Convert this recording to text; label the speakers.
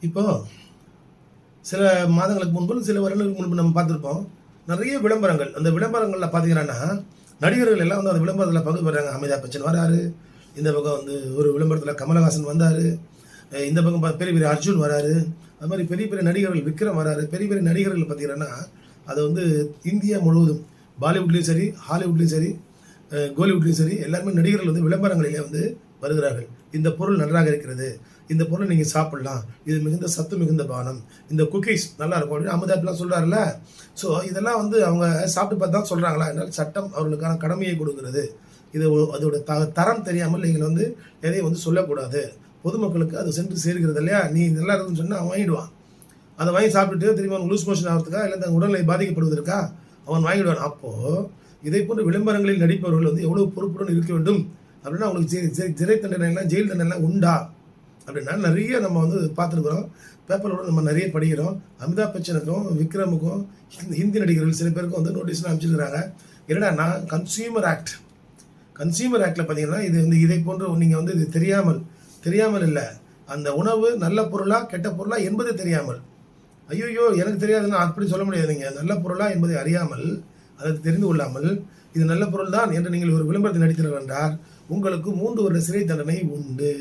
Speaker 1: இப்போ சில மாதங்களுக்கு முன்பு சில வருடங்களுக்கு முன்பு நம்ம பார்த்துருப்போம். நிறைய விளம்பரங்கள். அந்த விளம்பரங்களில் பார்த்தீங்கன்னா நடிகர்கள் எல்லாம் வந்து அந்த விளம்பரத்தில் பங்கு பெறாங்க. அமிதாப் பச்சன் வராரு. இந்த பக்கம் வந்து ஒரு விளம்பரத்தில் கமலஹாசன் வந்தார். இந்த பக்கம் பா- பெரிய பெரிய அர்ஜுன் வராரு. அது மாதிரி பெரிய பெரிய நடிகர்கள் விக்ரம் வராரு. பெரிய பெரிய நடிகர்கள் பார்த்தீங்கன்னா அது வந்து இந்தியா முழுவதும் பாலிவுட்லேயும் சரி ஹாலிவுட்லேயும் சரி கோலிவுட்லேயும் சரி எல்லாருமே நடிகர்கள் வந்து விளம்பரங்களிலே வந்து வருகிறார்கள். இந்த பொருள் நன்றாக இருக்கிறது. இந்த பொருளை நீங்கள் சாப்பிடலாம். இது மிகுந்த சத்து மிகுந்த பானம். இந்த குக்கீஸ் நல்லா இருக்கும். அப்படின்னு அமிதாப்லாம் சொல்கிறாருல்ல ஸோ இதெல்லாம் வந்து அவங்க சாப்பிட்டு பார்த்து தான் சொல்கிறாங்களா என்னால் சட்டம் அவர்களுக்கான கடமையை கொடுக்கிறது. இது அதோட த தரம் தெரியாமல் நீங்கள் வந்து எதையும் வந்து சொல்லக்கூடாது. பொதுமக்களுக்கு அது சென்று சேர்கிறது இல்லையா? நீ நல்லா இருக்குன்னு சொன்னால் அவன் வாங்கிடுவான். அதை வாங்கி சாப்பிட்டுட்டு திரும்ப அவன் லூஸ் மோஷன் ஆகிறதுக்கா? இல்லை தன் உடல்நிலை பாதிக்கப்படுவதற்கா? அவன் வாங்கிடுவான். அப்போது இதை போன்ற விளம்பரங்களில் நடிப்பவர்கள் வந்து எவ்வளவு பொறுப்புடன் இருக்க வேண்டும்? அப்படின்னா அவங்களுக்கு ஜெ- ஜெ- சிறை தண்டனைலாம் ஜெயில் தண்டனைலாம் உண்டா? அப்படின்னா நிறைய நம்ம வந்து பார்த்துருக்குறோம். பேப்பரோட நம்ம நிறைய படிக்கிறோம். அமிதாப் பச்சனுக்கும் விக்ரமுக்கும் ஹிந்தி- ஹிந்தி நடிகர்கள் சில பேருக்கும் வந்து நோட்டீஸ்லாம் அனுப்பிச்சிக்கிறாங்க என்னடா நான் கன்சியூமர் ஆக்ட் கன்சியூமர் ஆக்டில் பார்த்தீங்கன்னா இது வந்து இதை போன்ற நீங்கள் வந்து இது தெரியாமல் தெரியாமல் இல்லை. அந்த உணவு நல்ல பொருளா கெட்ட பொருளா என்பது தெரியாமல். ஐயோ எனக்கு தெரியாதுன்னு அப்படி சொல்ல முடியாதுங்க நல்ல பொருளா என்பதை அறியாமல் அதற்கு தெரிந்து கொள்ளாமல் இது நல்ல பொருள் தான் என்று நீங்கள் ஒரு விளம்பரத்தில் நடித்தீர்கள் என்றால் உங்களுக்கு மூன்று வருட சிறை தண்டனை உண்டு.